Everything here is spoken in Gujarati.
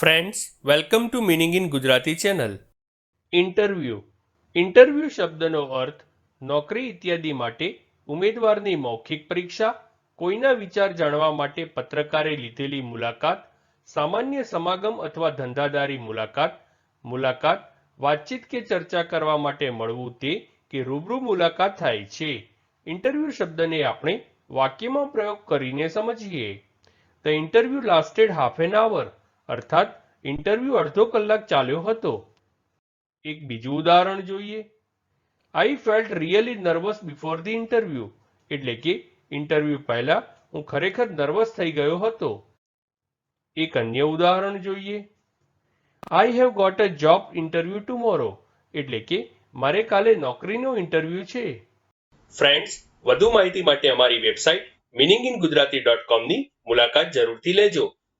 Friends welcome to meaning in Gujarati channel interview interview શબ્દનો અર્થ, નોકરી ઇત્યાદિ માટે ઉમેદવારની મૌખિક પરીક્ષા, કોઈના વિચાર જાણવા માટે પત્રકારે લીધેલી મુલાકાત, સામાન્ય સમાગમ અથવા ધંધાદારી મુલાકાત મુલાકાત, વાતચીત કે ચર્ચા કરવા માટે મળવું તે કે રૂબરૂ મુલાકાત થાય છે. ઇન્ટરવ્યૂ શબ્દને આપણે વાક્યમાં પ્રયોગ કરીને સમજીએ. The interview lasted half an hour અર્થાત ઇન્ટરવ્યૂ અડધો કલાક ચાલ્યો હતો. એક બીજું ઉદાહરણ જોઈએ. I felt really nervous before the interview એટલે કે ઇન્ટરવ્યૂ પહેલા હું ખરેખર નર્વસ થઈ ગયો હતો. એક અન્ય ઉદાહરણ જોઈએ. I have got a job interview tomorrow એટલે કે મારે કાલે નોકરીનો ઇન્ટરવ્યૂ છે. ફ્રેન્ડ્સ વધુ માહિતી માટે અમારી website meaning in Gujarati dot કોમની મુલાકાત જરૂરથી લેજો.